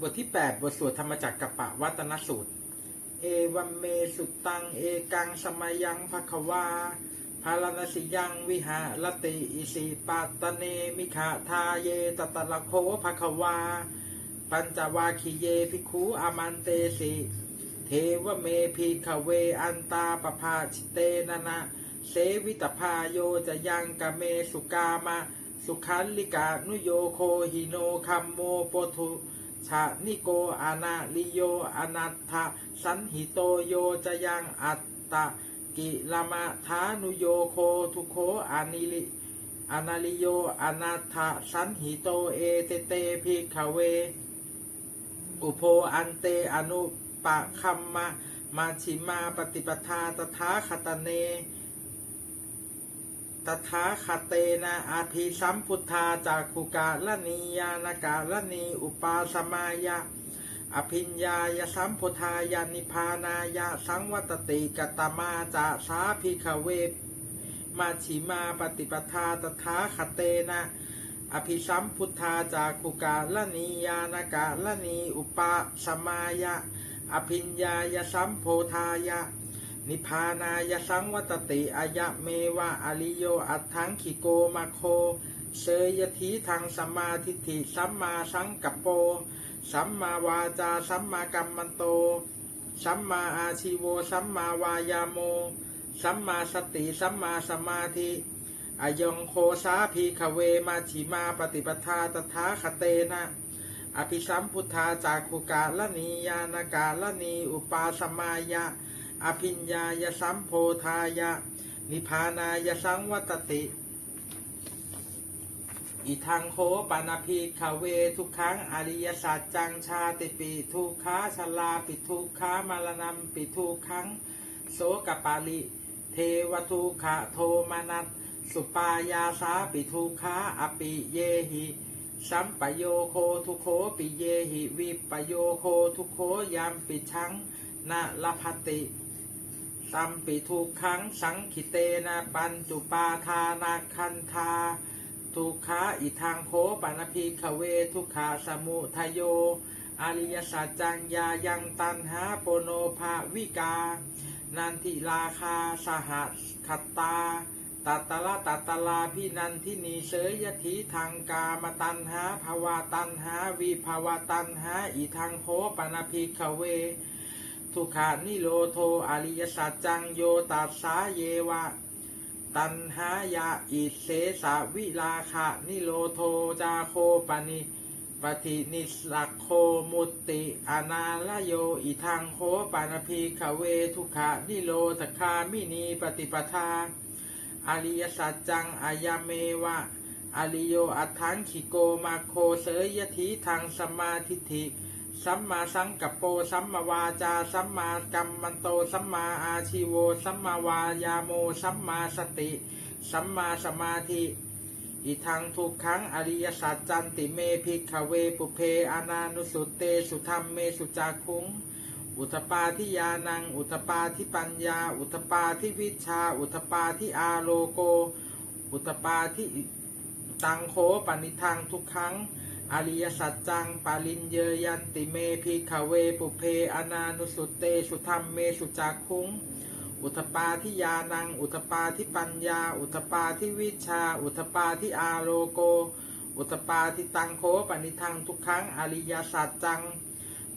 บทที่ 8 บทสวดธรรมจักรกับปะวัตนสูตร เอวัมเมสุตัง เอกังสมัยยังภควาพารณสิยังวิหารติอิสิปัตเนมิขาทาเยตตะละโคภควา ปัญจวาคีเยภิกขุอามันเตสิเทวเมพีขเวอันตาปภาชิเตนะนะเสวิตพาโยจะยังกะเมสุกามะสุขันลิกานุโยโคหิโนคัมโมโปทุ ชานิโกอานาลิโยอนัตถะสันหิโตโยจะยังอัตตะกิลามะทานุโยโคทุโคอานิลิอานาลิโยอนัตถะสันหิโตเอเตเตภิกเว อุโพอันเตอนุปะคัมมะมาชิมาปฏิปทาตถาคตเน ตถาคเตนะอาภิสัมพุทธาจากขุกาลนียานากาลนีอุปาสมายะ อภิญญายสัมพุทธายานิพานายะสังวัตติกตมาจาสาภิกขเวมาชิมาปฏิปทาตถาคเตนะอภิสัมพุทธาจากขุกาลนียานากาลนีอุปาสมายะ อภิญญายสัมโพธายะ นิพพานายสังวัตติอายะเมวะอริโยอัตถังขิโกมาโค เสยยทีทางสัมมาทิฏฐิสัมมาสังกัปโป สัมมาวาจาสัมมากัมมันโต สัมมาอาชีโวสัมมาวายาโม สัมมาสติสัมมาสมาธิอายองโคสาพีขเวมาชิมาปฏิปทาตถาคเตนะอภิสัมพุทธาจากขุกาลนียานากาลนีอุปาสมายะ อภิญญายสัมโพธายะ นิพพานายสังวัตติ อิทังโคปานาภิขเวทุกขังอริยสัจจังชาติปิทุกขาชลาปิทุกขามารณัมปิทุกขังโสกปาลิเทวทุขะโทมานัสสุปายาสาปิทุขาอปิเยหิสัมปโยโคทุโคปิเยหิวิปโยโคทุโคยามปิชังนาลภัต ตัมปิทุกขังสังขิเตนะปัญจุปาทานาคันธาทุกขาอิทังโคปานภิขเวทุกขาสมุทโย อริยสัจจังยายังตันหาโปโนภาวิกา นันทิราคาสหัสขัตตาตัตตละตัตตลาพินันทินีเสยยทีทางกามตันหาภาวะตันหาวิภาวะตันหาอิทังโคปานภิขเว ทุกขานิโรโทอริยสัจจังโยตัสสาเยวะ ตันหายาอิเสสาวิลาคะนิโรโทจาโคปนิปฏินิสักโคมุตติอนาลโยอิทังโคปานพีขเวทุขานิโรธคามินีปฏิปทาอริยสัจจังอายาเมวะอริโยอัฏฐังขิโกมาโคเสยยทีทางสมาทิฏฐิ สัมมาสังกัปโปสัมมาวาจาสัมมากัมมันโตสัมมาอาชีโวสัมมาวายาโมสัมมาสติ สัมมาสมาธิ อิทังทุกขังอริยสัจจันติเมภิกเวปุเพอานานุสุเตสุธรรมเมสุจาคุงอุทปาทิยานัง อุทปาทิปัญญา อุทปาทิวิชา อุทปาทิอาโลโก อุทปาทิตังโคปนิทังทุกขัง อริยสัจจังปาลินเยยันติเมภิกขเวปุเพอนานุสุเตสุธรรมเมสุจาคุงอุทปาทิยานัง อุทปาทิปัญญา อุทปาทิวิชา อุทปาทิอาโลโก อุทปาทิตังโคปนิทังทุกขังอริยสัจจัง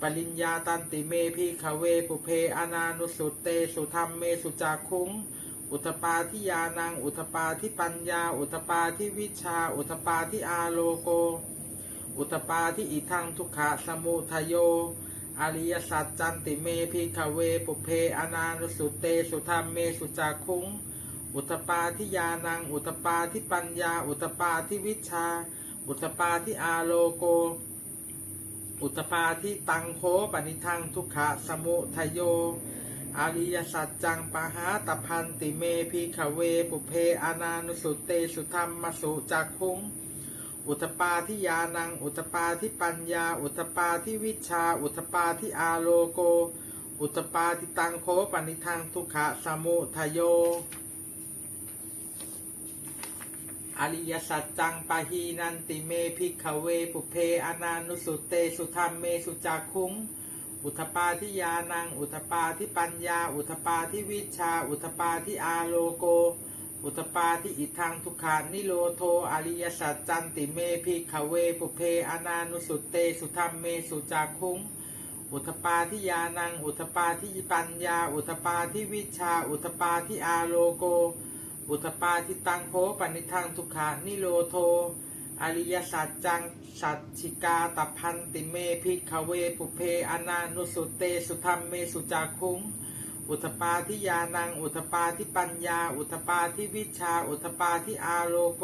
ปริญญาตันติเมพิขเวปุเพอนานุสุเตสุธรรมเมสุจาคุงอุทปาทิยานัง อุทปาทิปัญญา อุทปาทิวิชา อุทปาทิอาโลโก อุทปาทิอิทังทุกขะสมุทโย อริยสัจจันติเมพิขเวปุเพอนานุสุเตสุธรรมเมสุจาคุงอุทปาทิยานัง อุทปาทิปัญญา อุทปาทิวิชา อุทปาทิอาโลโก อุตปาทิตังโคปนิทังทุกขะสมุทโย อริยสัจจังปะหาตพันติเมพิขเวปุเพอานานุสุเตสุธรรมมสุจักคุง อุตปาทิยานัง อุตปาทิปัญญา อุตปาทิวิชา อุตปาทิอาโลโก อุตปาทิตังโคปนิทังทุขะสมุทโย อริยสัจจังปะฮีนันติเมพิกเวปุเพอนานุสุเตสุธรรมเมสุจักคุงอุทปาทิยานัง อุทปาทิปัญญา อุทปาทิวิชา อุทปาทิอาโลโก อุทธปาทิอิทังทุขานิโรโทอริยสัจจันติเมพิกขเวปุเพอนานุสุเตสุธรรมเมสุจักคุงอุทปาทิยานัง อุทปาทิปัญญา อุทปาทิวิชา อุทปาทิอาโลโก อุทปาทิตังโพปณิทังทุขานิโรโท อริยสัจจังสัจฉิกาตพันติเมพิกขเวปุเพอนานุสุเตสุธรรมเมสุจาคุง อุทปาทิยานัง อุทปาทิปัญญา อุทปาทิวิชา อุทปาทิอาโลโก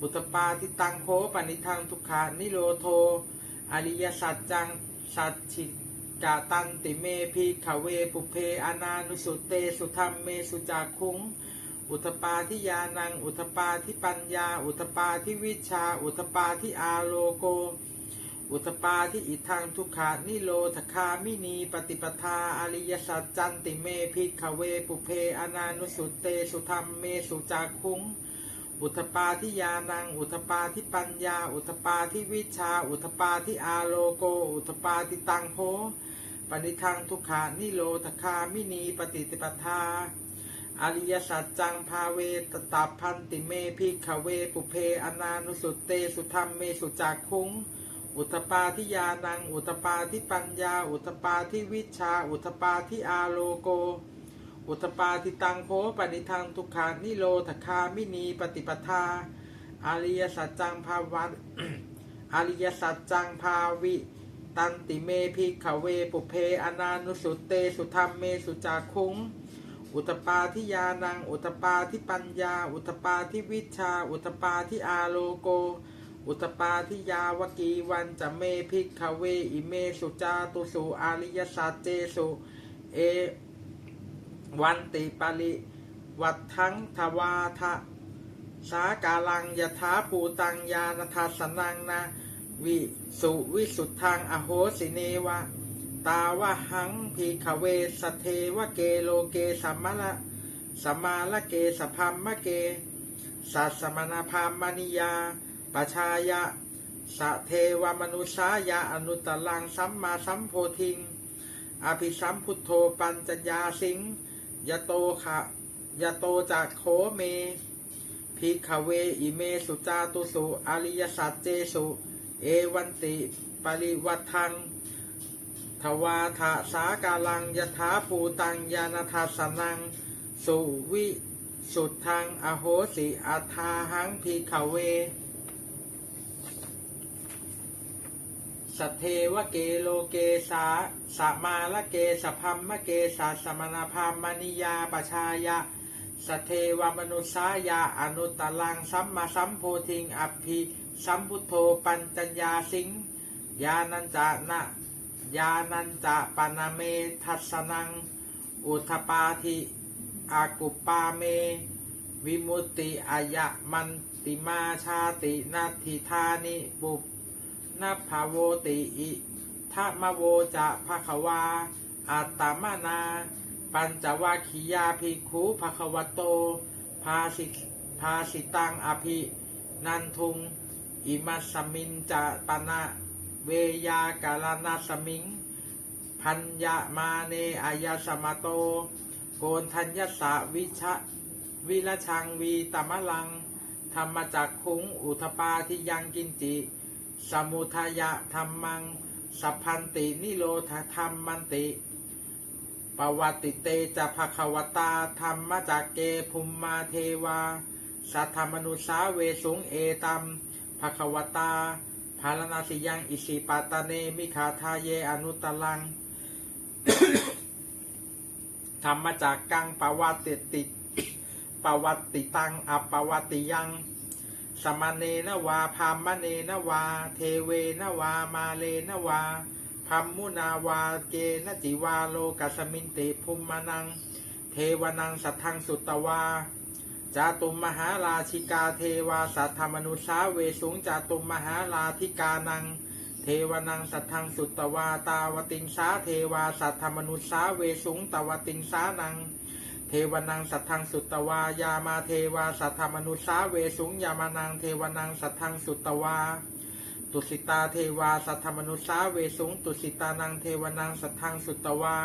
อุทปาทิตังโพปณิทังทุกขานิโรโท อริยสัจจัง สัจฉิกาตันติเมพิขเวปุเพอนานุสุเตสุธรรมเมสุจาคุงอุทปาทิยานัง อุทปาทิปัญญา อุทปาทิวิชา อุทปาทิอาโลโก อุทปาทิอิทังทุกขานิโรธคามินี ปฏิปทาอริยสัจจันติเมพิกเวปุเพอนานุสุเตสุธรรมเมสุจาคุงอุทปาทิยานัง อุทปาทิปัญญา อุทปาทิวิชา อุทปาทิอาโลโก อุทปาทิตังโพปณิทังทุกขานิโรธคามินีปฏิติปทาอริยสัจจัง ภาเวตตาพันติเมพิกเวปุเพอนานุสุเตสุธรรมเมสุจักคุง อุทปาทิยานัง อุทปาทิปัญญา อุทปาทิวิชา อุทปาทิอาโลโก อุทปาทิตังโพปณิทังทุกขานิโรธคามินีปฏิปทาอริยสัจจังภาวันอริยสัจจังภาวิ ตันติเมพิกขเวปุเพอนานุสุเตสุธรรมเมสุจักคุงอุตปาทิยานัง อุตปาทิปัญญา อุตปาทิวิชา อุตปาทิอาโลโก อุตปาทิยาวกีวันจะเมพิกขเวอิเมสุจาตุสุอาริยสัจเจสุเอวันติปาริวัดทั้งทวาทะสากาลังยถาภูตังยานทัสนังนะวิสุวิสุทธังอโหสิเนวะ ตาวะหังพีขเวสเทวะเกโลเกสัมมะละสัมมาละเกสพัมมะเกสัสสมนาพามนิยา ปชายะสะเทวมนุสายะอนุตตลังสัมมาสัมโพธิง อภิสัมพุทโธปัญจญาสิงยะโตขะยะโตจากโขเมพิขเวอิเมสุจาตุสุอริยสัจเจสุ เอวันติปริวัตังทวาทะสากาลังยถาภูตังยานทัสนัง สุวิสุดทธังอโหสิอัทาหังพีขเว สเทวเกโลเกสาสมาละเกสพัมมะเกสาสมนาพามนิยาปชายะ สเทวมนุสายาอนุตตลังสัมมาสัมโพธิงอภิสัมพุทโธปัญจัญญาสิงยานันจานะยานันจะปนาเมทัสนัง อุทปาทิอากุปาเม วิมุตติอายะมันติมาชาตินาทิธานิปุป นาภาโวติอิทะมะโวจะภะคะวา อัตตมานา ปัญจวัคคียาภิกขุภะคะวะโต ภาสิภาสิตังอภิ นันทุง อิมัสมินจะปนะเวยากาลนาสมิง พัญญามาเนอายาสมาโต โกนทัญญสะวิชะวิรชังวีตมะลัง ธรรมจักคุงอุทปาทิยังกินจิ สมุทยะธรรมัง สัพพันตินิโรธธรรมมันติปวัติเตจะภควตาธรรมจากเกภุมมาเทวา สัทธรมนุสาเวสุงเอตัมภควตาภารณาสิยังอิสิปาตาเนมิขาทาเยอนุตตลัง ธรรมจากกังปวัติติปวัติตังอปวัติยัง สมณเนนวาพามเนนวา เทเวนวา มาเลนวาพัมมุนาวาเกนจิวาโลกัสมินติภูมิมานัง เทวนังสัทธังสุตตวาจาตุมมหาราชิกาเทวาสัทธมนุสาเวสุงจาตุมมหาราธิกานัง เทวนังสัทธังสุตตวาตาวติงสาเทวาสัทธมนุสาเวสุงตวติงสานัง เทวนังสัทธังสุตตวายามาเทวาสัทธมนุสาเวสุงยามานังเทวนังสัทธังสุตตวา ตุสิตาเทวาสัทธมนุสาเวสุงตุสิตานังเทวนังสัทธังสุตตวา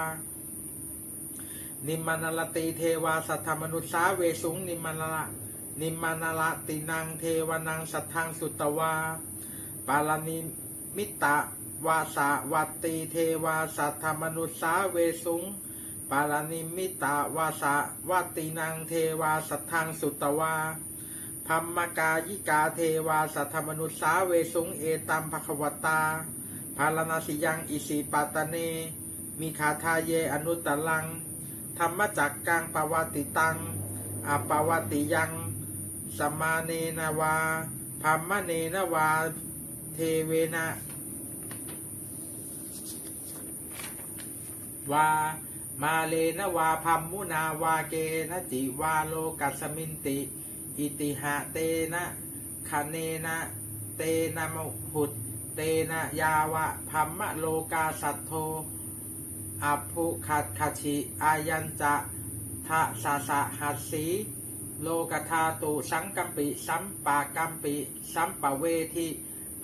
นิมมานลติเทวาสัทธมนุสาเวสุงนิมมานละนิมมานลตินังเทวนังสัทธังสุตตวา ปาลานิมิตะวาสาวัตติเทวาสัทธมนุสาเวสุง ปาลานิมิตาวาสาวัตินังเทวาสัทธังสุตวาพัมมกายิกาเทวาสัทธมนุสาเวสุงเอตัมภควตาภาลนาสิยังอิสิปาตเน มีคาทาเยอนุตตลัง ธรรมจักกังปวติตังอปวติยังสมมาเนนาวาพัมมะเนนวาเทเวนะวา มาเลนวาพัมมุนาวาเกนะจิวาโลกัสมินติ อิติหะเตนะคเนนะเตนะมหุตเตนะยาวะพัมมะโลกาสัทโทอัพพุขัดขชิอายัญจะทะสาสะหัสสีโลกธาตุสังกัมปิสัมปากัมปิสัมปะเวทิ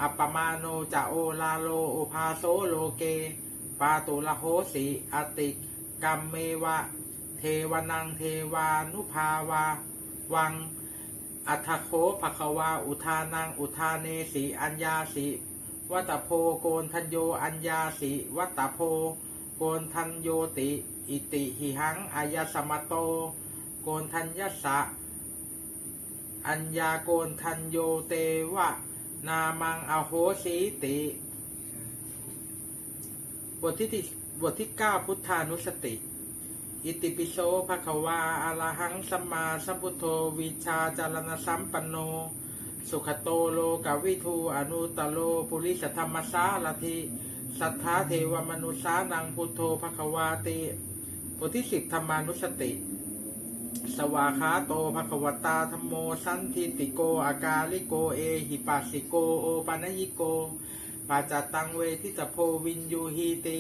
อัปปมาโนจะโอลาโลโอภาโซโลเก ปาตุละโหสีอติก มเมวะ เทวนังเทวานุภาวา วัง อัทโคภควา อุทานัง อุทาเนสีอัญญาสีวัตโพโกนทัญโยอัญญาสีวัตโพ โกนทันโยติ อิติหิหังอายสมโต โกนทัญญสะ อัญญาโกนทันโยเตวะ นามังอโหสีติ บทที่ที่ บทที่เก้าพุทธานุสติ อิติปิโสภะคะวาอะระหังสัมมาสัมพุทโธวิชาจารณสัมปันโน สุขโตโลกวิทูอนุตโลปุริสธรรมสารทิสัทธาเทวมนุษานังพุทโธภคะวาติบทที่สิบธรรมานุสติ สวาคาโตภะคะวตาธรรมโมสันทิติโกอากาลิโกเอหิปัสสิโกโอปานยิโกปาจตังเวทิตโพวินยูฮีติ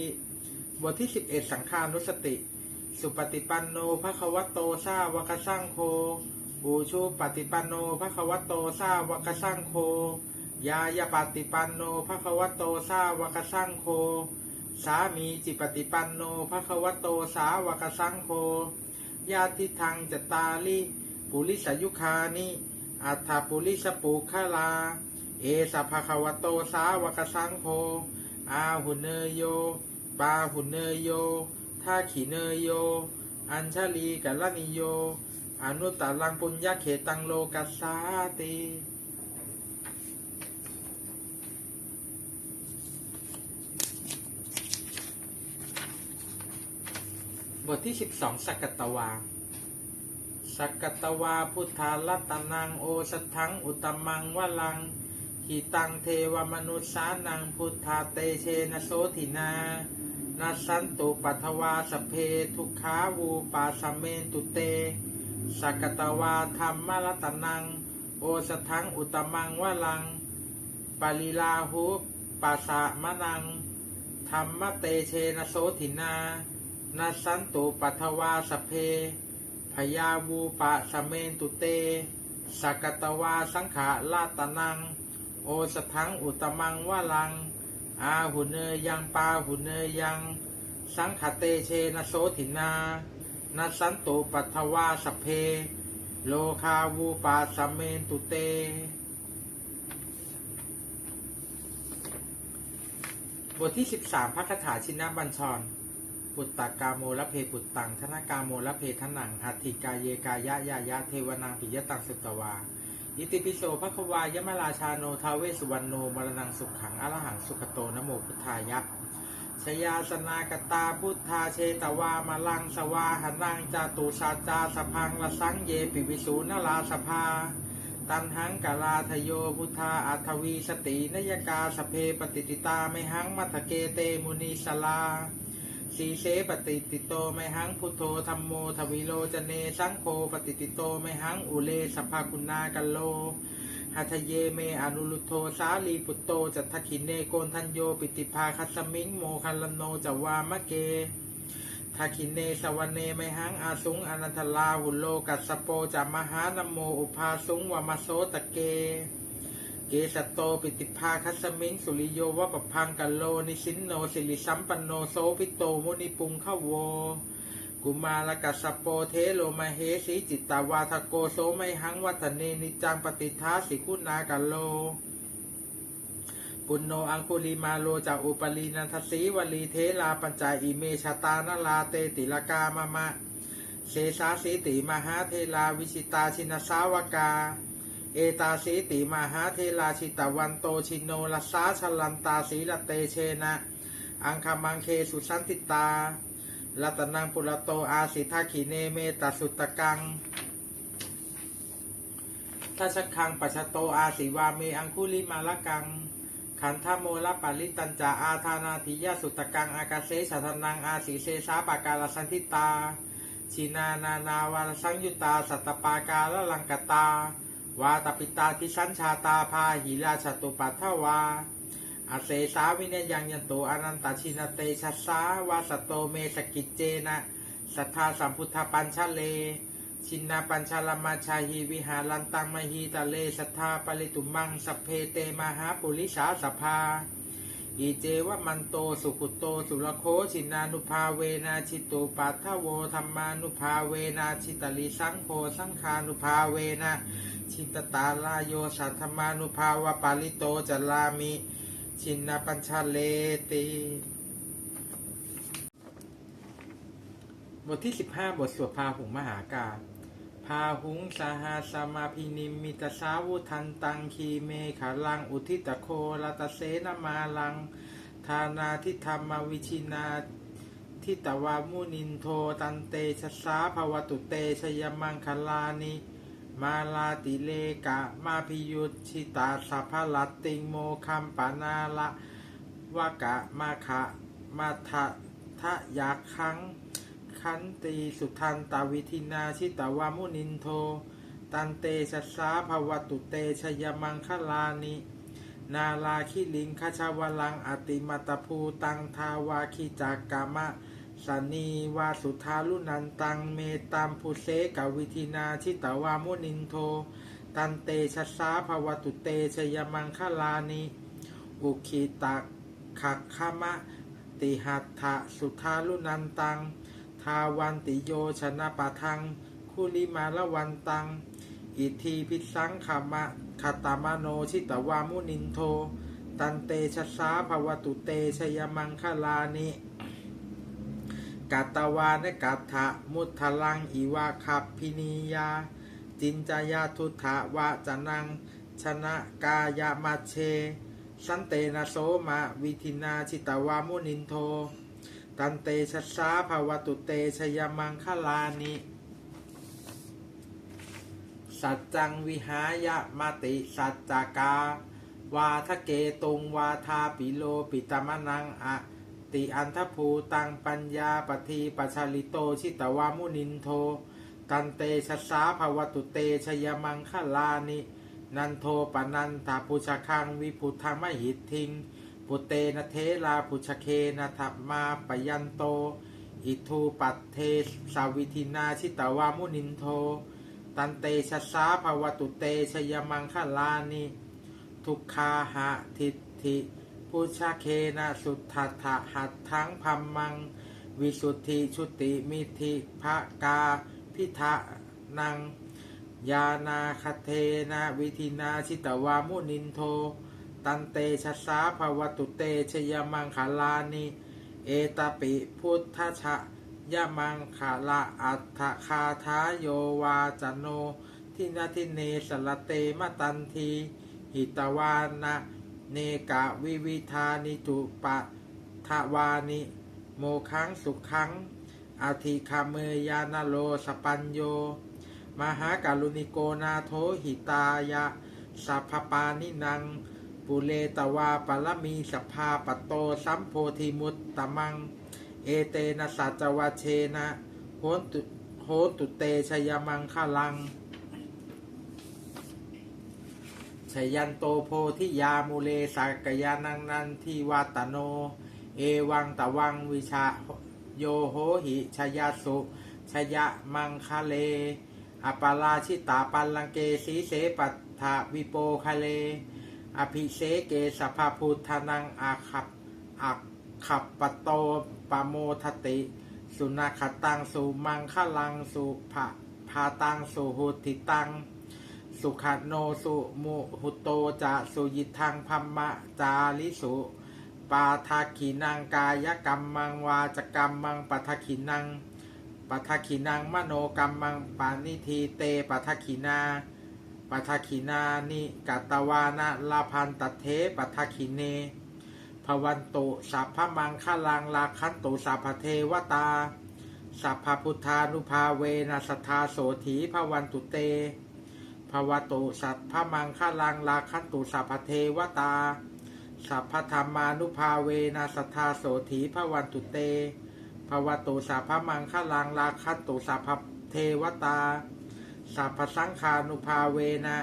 บทที่ 11 สังขานุสติ สุปฏิปันโนภควโตสาวกสังโฆอูชูปฏิปันโนภควโตสาวกสังโฆยายาปฏิปันโนภควโตสาวกสังโฆสามีจิปฏิปันโนภควโตสาวกสังโฆญาติทังจตาลิปุริสยุคานิอัฏฐปุริสปุคลา เอสภะควโตสาวกสังโฆอาหุเนโย ปาหุเนยโยท่าขีเนยโย อัญชลีกัลนิโยอนุตตรังปุญญาเขตังโลกัสสาติบทที่ 12 สักกตวา สักกตวาพุทธาลัตนังโอสทังอุตมังวลัง หิตังเทวมนุษสานังพุทธาเตเชนโสธินานาสันตุปัทวาสเพทุกขาวูปาสเมนตุเตสักตวาธรรมรัตนัง โอสทังอุตมังวลัง ปาลิลาหุปาสสะมะนัง ธรรมเตเชนโสธินานาสันตุปัทวาสเพพยาวูปะสเมนตุเตสักกตวาสังขาลาตนัง โอสทังอุตมังวะลัง อาหุเนยยังปาหุเนยยัง สังขเตเชนโสถินานัสันตุปัทวาสเพ โลคาวูปะสเมนตุเต บทที่ 13พระคาถาชินบัญชร ปุตตกาโมละเพปุตตังธนกาโมละเพทนังอัตถิกายเยกายะยายะเทวนังปิยตังสุตวา อิติปิโสภควายมราชาโนทาเวสุวรรณโนมรณังสุขขังอรหังสุขโตนโมพุทธายะชยาสนากตาพุทธาเชตวามาลังสวาหนังจาตุชาจาสพังละสังเยปิวิสูนลาสภา ตันหังกาลาทโยพุทธาอัทวีสตินยกาสเพปฏิติตาไมหังมัทเกเตมุนีสลา สีเสปฏิติโตไมหังพุทโธธรรมโมทวิโลจเนสังโฆปฏิติโตไมหังอุเลสภาคุณากัลโลหัทเยเมอนุลุโทสาลีปุตโตจัตถคินเนโกนทันโยปิติภาคัสมิงโมคัลลโนจวามะเกทาคินเนสวเนไมหังอาสุงอนันทลาหุโลกัสสโปจามหานโมอุภาสุงวามโสตะเก เกสโตปิติภาคัสมิงสุริโยวะปพังกัลโลนิสินโนสิริสัมปันโนโสพิโตมุนิปุงขโว กุมารกัสโปเทโลมาเฮสีจิตตาวาทโกโสไมหังวัฒเนนิจังปฏิทาสิกุณากัลโล ปุณโนอังคุลิมาโลจากอุปลีนันทสีวลีเทลาปัญจายอิเมชาตานลาเตติลกามะมะเสสาสีติมหาเทลาวิชิตาชินสาวกา เอตาสีติมหาเทลาชิตวันโตชินโนลัสสาชลันตาสีลเตเชนะ อังคามังเคสุสันติตารัตนังปุระโตอาสิทาขีเนเมตสุตะกังทัชคังปัชโตอาสิวาเมอังคุลิมาละกัง ขันธโมลปาลิตัญจาอาธานาติยสุตะกังอากาเสสัทนังอาสิเสสาปากาลสันทิตาชินานานาวารสังยุตาสัตตปากาลลังกตา วาตปิตาทิสัญชาตาพาหิราชตุปัทถวาอาเสสาวินยังยันโตอนันตชินเตชัสสาวาสโตเมสกิจเจนะสัทธาสัมพุทธปัญชเล ชินนาปัญชาลมาชาฮีวิหารันตังมหีตะเลสัทธาปริตุมังสเพเตมหาปุริสาสภา อีเจวะมันโตสุขุโตสุรโคชินานุภาเวนาชิตุปัทโวธรรมานุภาเวนาชิตลิสังโฆสังคานุภาเวนะ ชิตตาลาโยสัทธมานุภาวะปาลิโตจลามิชินนาปัญชาเลติบทที่ 15 บทสวดพาหุงมหากาพาหุงสหาสมาพินิมมิตสาวุทันตังคีเมขาลังอุทิตโคลตเสนมาลังทานาทิธรรมวิชินาทิตวามุนินโทตันเตชะสาภวตุเตชยมังคลานิ มาลาติเลกะมาพิยุชิตาสัพพลัตติงโมคัมปานาละวะกะมาขะมาทะทะยาคังขันตีสุทันตาวิธินาชิตาวามุนินโท ตันเตชะสาภวตุเตชยมังคลานินาลาคิลิงคชาวลังอติมัตภูตังทาวาคิจากกามะ สันนีวาสุทาลุนันตังเมตัมพุเสกวิธินาชิตาวามุนินโท ตันเตชะสาภวตุเตชยมังคลานิอุคิตักขักขมะ ติหัตถะสุทาลุนันตัง ทาวันติโยชนะปะทัง คุลิมาละวันตัง อิทีพิสังขามะคาตามโนชิตวามุนินโท ตันเตชะสาภวตุเตชยมังคลานิ กัตวานกัตถะมุทลังอิวาคับพินียา จินจายาทุถาวะจนัง ชนะกายามาเช สันเตนะโสมะวิธินาชิตวามุนินโท ตันเตชะสาภาวตุเตชยมังคลานิสัจจังวิหายะมาติสัจจากา วาทะเกตุงวาทาปิโลปิตมะนังอะ ติอันทภูตังปัญญาปทีปัชาลิโตชิตวามุนินโท ตันเตชะสาภาวตุเตชยมังคลานิ นันโทปนันทาปุชคังวิพุทธมหิตทิง ปุเตนะเทลาปุชเคนะัมมาปยันโต อิทูปัตเทสาวิธินาชิตวามุนินโท ตันเตชะสาภวตุเตชยมังคลานิ ทุกขาหะทิฏฐิ พุชาเคนะสุทัตถะหัตถังพัมมัง วิสุทธิชุติมิธิภะกาพิทะนัง ยานาคเทนะวิธินาชิตวามุนินโท ตันเตชะสาภวตุเตชยมังคลานิเอตปิพุทธชะยะมังคละอัฏฐคาทาโยวาจโน ทินาทิเนสลเตมะตันที หิตวานะ เนกะวิวิธานิจุปะทวานิ โมคังสุขังอาทิคาเมยานาโลสปัญโย มหาการุณิโกนาโทหิตายะสัพปานินัง ปุเลตวาปรมีสภาปโตสัมโพธิมุตตมัง เอเตนะสัจวะเชนะโหตุโหตุเตชยมังคลัง ชยันโตโพธิยามูเลสักยานังนันทิวัตโน เอวังตะวังวิชาโยโหหิชยสุชยมังคะเลอปาราชิตาปัลลังเกสีเสปัฏฐวิโปคะเล อภิเสเกสภาพุทธนังอาคับอักขับปโตปโมทติ สุนัขตังสุมังคะลังสุภะพาตังสุหุติตัง สุขโนสุมุหุโตจะสุยิทังพัมมะจาลิสุปาทาขีนังกายกรรมมังวาจกรรมมังปัทขีนังปัทขีนังมโนกรรมมังปานิทีเตปัทขีนาปัทขีนานิกัตวานะลาพันตเทปัทขีเนภวันตุสัพพมังคลังลาคันตุสัพพเทวตาสัพพพุทธานุภาเวนัสทธาโสถีภวันตุเต ภวตุสัพพมังคลังลาคันตุสัพพเทวตา สัพพธรรมานุภาเวนัสทธาโสถีภวันตุเตภวตุสัพพมังคลังลาคันตุสัพพเทวตา สัพพสังฆานุภาเวนะ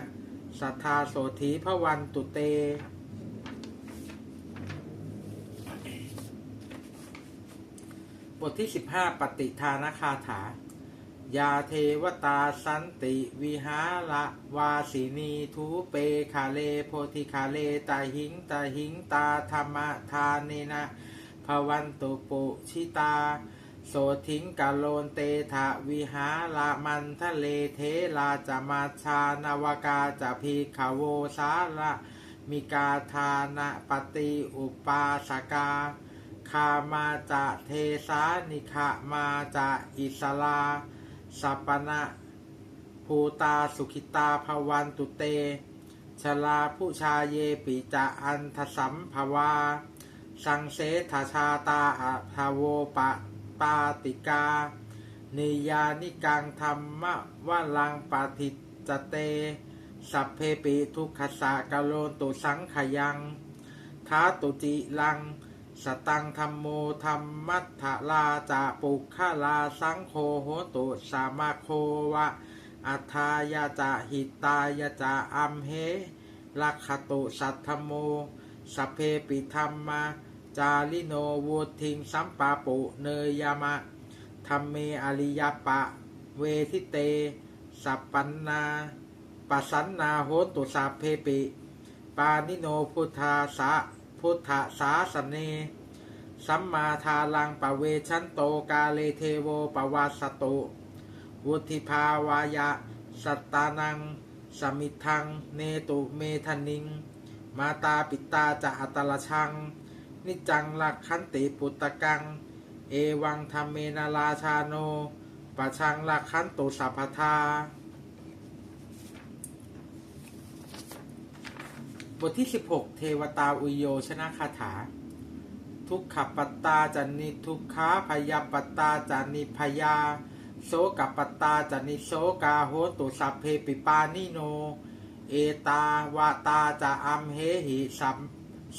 สัทธาโสถีภวันตุเต บทที่ 15 ปฏิทานคาถา ยาเทวตาสันติวิหาระวาสินีทูเปคาเลโพธิคาเลตาหิงตาหิงตาธรรมทานเนนะภวันตุปุชิตา โสทิงกาโลนเตทะวิหาระมันทะเลเทลาจะมาชานาวกาจะพีขาวโวสาระมิกาทานะปฏิอุปาสกาคามาจะเทสานิขะมาจะอิสลา สัปปนะภูตาสุขิตาภวันตุเต ชลาผู้ชาเยปิจะอันทสัมภวา สังเสทชาตาอะทาโวปะปาติกา นิยานิกังธรรมวลังปาทิจเต สัพเพปิทุกขสะกะโลนตุสังขยังท้าตุจิลัง สตังธรรมโมธรรมัทธลาจะปุคขาลาสังโฆโหตุสามาโควะ อัทายาจะหิตายาจะอัมเหลักขตุสัทธโมสเพปิธรรมา จาลิโนวุทิงสัมปาปุเนยามะธรรมเมอริยปะ เวทิเต สัปปันนาปสันนาโหตุสัพเพปิ ปานิโนพุทธาสะ พุทธสาสเน สัมมาทาลังปะเวชันโตกาเลเทโวปวาสตุ วุธิภาวายะ สัตตานัง สมิทัง เนตุเมธนิง มาตาปิตาจะอัตลชัง นิจังลักขันติปุตตะกัง เอวังธรรมเมนาราชาโนปะชังลักขันตุสัพพทา บทที่ 16 เทวตาอุโยชนะคาถา ทุกขปัตตาจันนิทุกขาพยาปัตตาจันนิพยา โสกปัตตาจันนิโสกาโหตุสัพเพปิปานิโน เอตาวาตาจะอัมเหหิสัม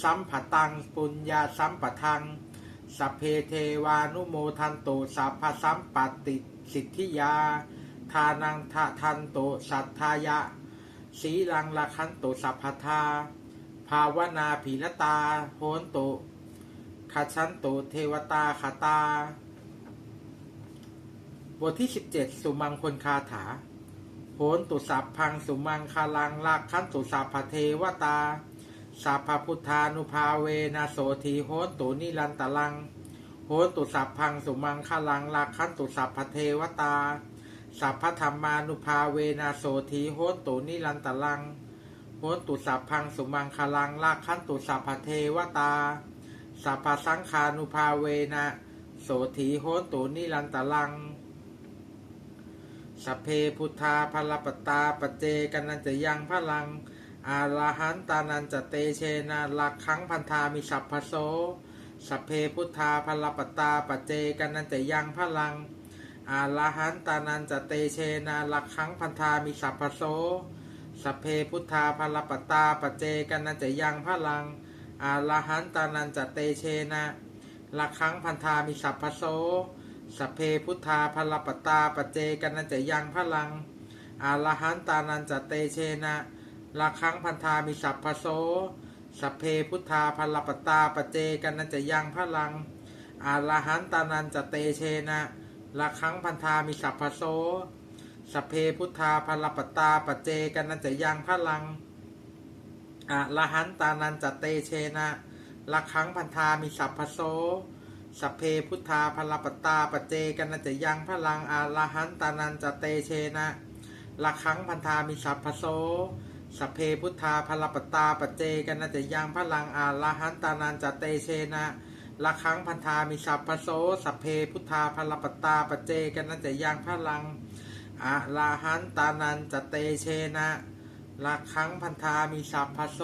สัมผตังปุญญาสัมปทังสัพเพเทวานุโมทันโตสัพพสัมปติสิทธิยา ทานังทะทันโตสัทธายะ สีลังละคันโตสัพพทา ภาวนาผีลตา โหนโตขัชันโตเทวตาคาตา บทที่ 17 สุมังคนคาถา โหนตุสัพพังสุมังคาลังลากขันตุสัพพเทวตาสัพพพุทธานุภาเวนะโสทีโหนตุนิรันตลัง โหนตุสัพพังสุมังคาลังลากขันตุสัพพเทวตา สัพพธรรมานุภาเวนะโสทีโหตุนิรันตลังโหตุสัพพังสุมังคลังลากขันตุสัพพเทวตา สัพพสังฆานุภาเวนะโสถีโหตุนิรันตลังสัพเพพุทธาพลปตาปเจกันนันจะยังพลัง อาลาหันตานันจะเตเชนะลักขังพันธามิสัพพโสสัพเพพุทธาพลปตตาปเจกันนันจะยังพลัง อาลาหันตานันจะเตเชนะลักขังพันธามิสัพพโสสัพเพพุทธาพลปตาปเจกันนันจะยังพลัง อาลาหันตานันจะเตเชนะลักขังพันธามิสัพพโสสัพเพพุทธาพลปตาปเจกันนันจะยังพลัง อาลาหันตานันจะเตเชนะละครั้งพันธามิสัพพโสสัพเพพุทธาพลปตาปเจกันนันจะยังพลัง อาลาหันตานันจะเตเชนะ ละครั้งพันธามิสัพพโสสพเพพุทธาพลปตาปเจกันนันจะยังพลังอาลาหันตานันจะเตเชนะละครั้งพันธามิสัพพโสสพเพพุทธาพลปตาปเจกันนันจะยังพลังอาลาหันตานันจะเตเชนะละครั้งพันธามิสัพพโสสพเพพุทธาพลปตาปเจกันนะจะยังพลังอาลาหันตานันจะเตเชนะ ละครั้งพันธามิสัพพโสสพเพพุทธาพลปตตาปเจกันนะจะยังพลังอาลาหันตานันจเตเชนะละครั้งพันธามิสัพพโส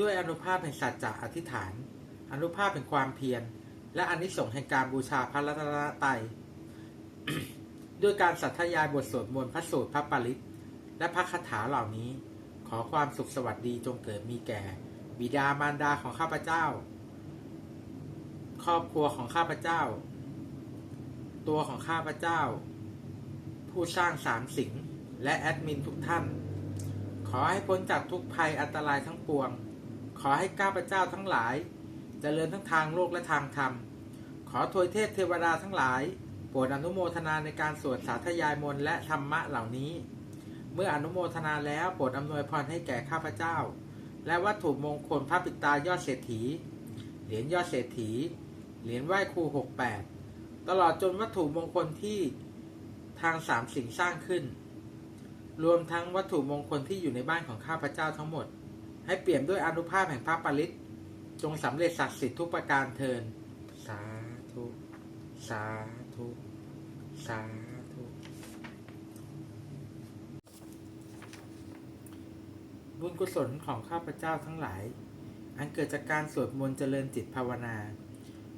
ด้วยอนุภาพแห่งสัจจะอธิษฐาน อนุภาพแห่งความเพียร และอนิสงส์แห่งการบูชาพระรัตนตรัย ด้วยการสัทยายบทสวดมนต์พระสูตรพระปริตและพระคาถาเหล่านี้ ขอความสุขสวัสดีจงเกิดมีแก่ บิดามารดาของข้าพเจ้า ครอบครัวของข้าพเจ้า ตัวของข้าพเจ้า ผู้สร้างสามสิงและแอดมินทุกท่าน ขอให้พ้นจากทุกภัยอันตรายทั้งปวง ขอให้ข้าพเจ้าทั้งหลายเจริญทั้งทางโลกและทางธรรม ขอทวยเทพเทวดาทั้งหลาย รดอนุโมทนาในการสวดสาธยายมนต์และธรรมะเหล่านี้ เมื่ออนุโมทนาแล้วโปรดอำนวยพรให้แก่ข้าพเจ้า และวัตถุมงคลพระปิตายอดเศรษฐี เหรียญยอดเศรษฐี เหรียญไหว้ครูหกแปดตลอดจนวัตถุมงคลที่ทางสามสิ่งสร้างขึ้น รวมทั้งวัตถุมงคลที่อยู่ในบ้านของข้าพเจ้าทั้งหมด ให้เปี่ยมด้วยอนุภาพแห่งพระปริตจงสำเร็จศักดิ์สิทธิ์ทุกประการเทิน สาธุ สาธุ สาธุบุญกุศลของข้าพเจ้าทั้งหลาย อันเกิดจากการสวดมนต์เจริญจิตภาวนา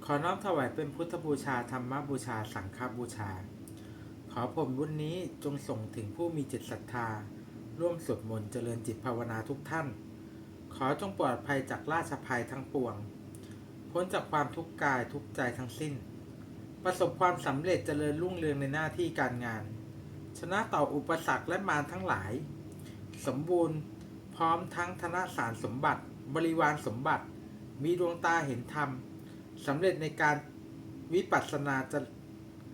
ขอน้อมถวายเป็นพุทธบูชาธรรมบูชาสังฆบูชา ขอผมบุญนี้จงส่งถึงผู้มีจิตศรัทธา ร่วมสวดมนต์เจริญจิตภาวนาทุกท่าน ขอจงปลอดภัยจากราชภัยทั้งปวง พ้นจากความทุกข์กายทุกใจทั้งสิ้น ประสบความสำเร็จเจริญรุ่งเรืองในหน้าที่การงาน ชนะต่ออุปสรรคและมารทั้งหลาย สมบูรณ์พร้อมทั้งธนสารสมบัติ บริวารสมบัติ มีดวงตาเห็นธรรมสำเร็จในการวิปัสสนาจะ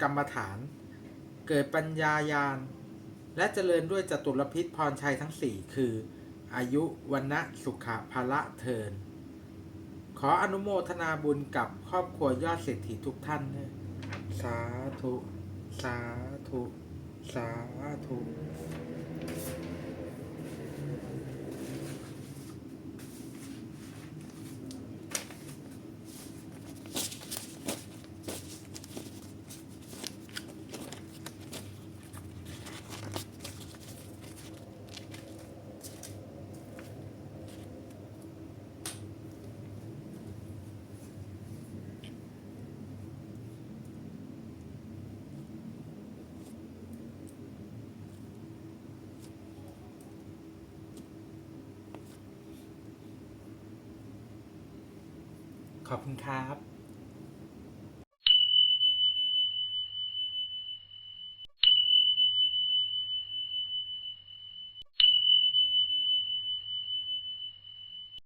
กรรมฐาน เกิดปัญญายาณ และเจริญด้วยจตุรพิษพรชัยทั้งสี่คือ อายุวันนะสุขะภละเทิน ขออนุโมทนาบุญกับครอบครัวยอดเศรษฐีทุกท่านด้วย สาธุ สาธุ สาธุ ขอบคุณครับ